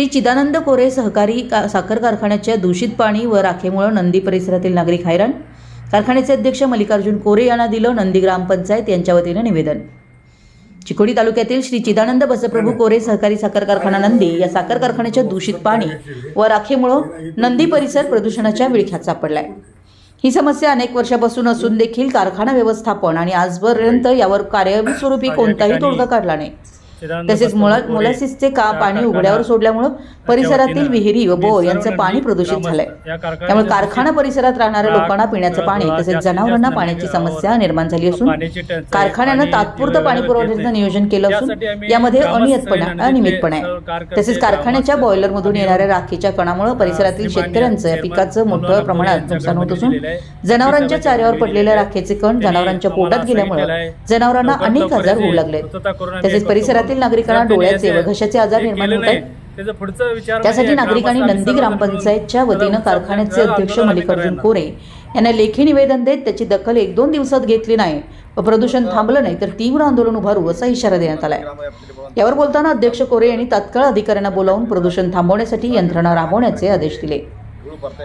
श्री चिदानंद कोरे सहकारी का साखर कारखान्याच्या दूषित पाणी व राखेमुळे नंदी परिसरातील नागरिक हैराण. कारखान्याचे अध्यक्ष मल्लिकार्जुन कोरे यांना दिलं नंदी ग्रामपंचायत यांच्या वतीनं निवेदन. चिकोडी तालुक्यातील श्री चिदानंद बसप्रभू कोरे सहकारी साखर कारखाना नंदी या साखर कारखान्याच्या दूषित पाणी व राखेमुळं नंदी परिसर प्रदूषणाच्या विळख्यात सापडलाय. ही समस्या अनेक वर्षापासून असून देखील कारखाना व्यवस्थापन आणि आजपर्यंत यावर कार्यस्वरूपी स्वरूपी कोणताही तोडगा काढला नाही. तसेच मोलासिसचे का पाणी उघड्यावर सोडल्यामुळं परिसरातील विहिरी व बोर यांचं पाणी प्रदूषित झालंय. त्यामुळे कारखाना परिसरात राहणाऱ्या लोकांना पिण्याचं पाणी तसेच जनावरांना पाण्याची समस्या निर्माण झाली असून कारखान्यानं तात्पुरतं पाणी पुरवठ्याचं नियोजन केलं असून यामध्ये अनियतपणा अनियमितपणा आहे. तसेच कारखान्याच्या बॉयलरमधून येणाऱ्या राखेच्या कणामुळे परिसरातील शेतकऱ्यांचं या पिकाचं मोठ्या प्रमाणात नुकसान होत असून जनावरांच्या चाऱ्यावर पडलेल्या राखेचे कण जनावरांच्या पोटात गेल्यामुळे जनावरांना अनेक आजार होऊ लागले. तसेच परिसरातील नागरिकांना डोळ्याचे व घशाचे आजार निर्माण होत आहेत. त्यासाठी नागरिकांनी नंदी ग्रामपंचायतच्या वतीनं कारखान्याचे अध्यक्ष मल्लिकार्जुन कोरे यांना लेखी निवेदन देत त्याची दखल एक दोन दिवसात घेतली नाही. व प्रदूषण थांबलं नाही तर तीव्र आंदोलन उभारू असा इशारा देण्यात आलाय. यावर बोलताना अध्यक्ष कोरे यांनी तात्काळ अधिकाऱ्यांना बोलावून प्रदूषण थांबवण्यासाठी यंत्रणा राबवण्याचे आदेश दिले.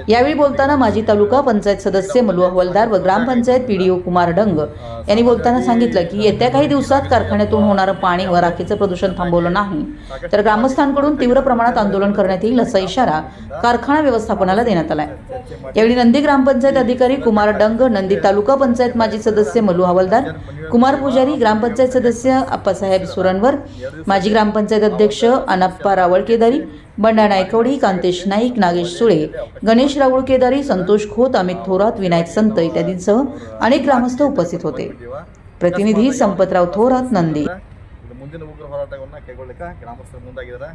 यावेळी बोलताना माजी तालुका पंचायत सदस्य मलु हवालदार व ग्रामपंचायत पीडीओ कुमार डंग यांनी बोलताना सांगितलं की येत्या काही दिवसात कारखान्यातून होणारं पाणी व राखेचं प्रदूषण थांबवलं नाही. तर ग्रामस्थांकडून तीव्र प्रमाणात आंदोलन करण्यात येईल असा इशारा कारखाना व्यवस्थापनाला देण्यात आलाय. यावेळी नंदी ग्रामपंचायत अधिकारी कुमार डंग नंदी तालुका पंचायत माजी सदस्य मलू हवालदार कुमार पुजारी ग्रामपंचायत सदस्य अप्पासाहेब सुरणवर माजी ग्रामपंचायत अध्यक्ष अनप्पा रावळ केदारी बंडा नायकवडी कांतेश नाईक नागेश सुळे गणेश राऊळ केदारी संतोष खोत अमित थोरात विनायक संत इत्यादींसह अनेक ग्रामस्थ उपस्थित होते प्रतिनिधी संपतराव थोरात नंदी ಇದು ಮುಂದಿನ ಉಗ್ರ ಹೋರಾಟವನ್ನ ಕೈಗೊಳ್ಳಲಿಕ್ಕೆ ಗ್ರಾಮಸ್ಥರು ಮುಂದಾಗಿದ್ದಾರೆ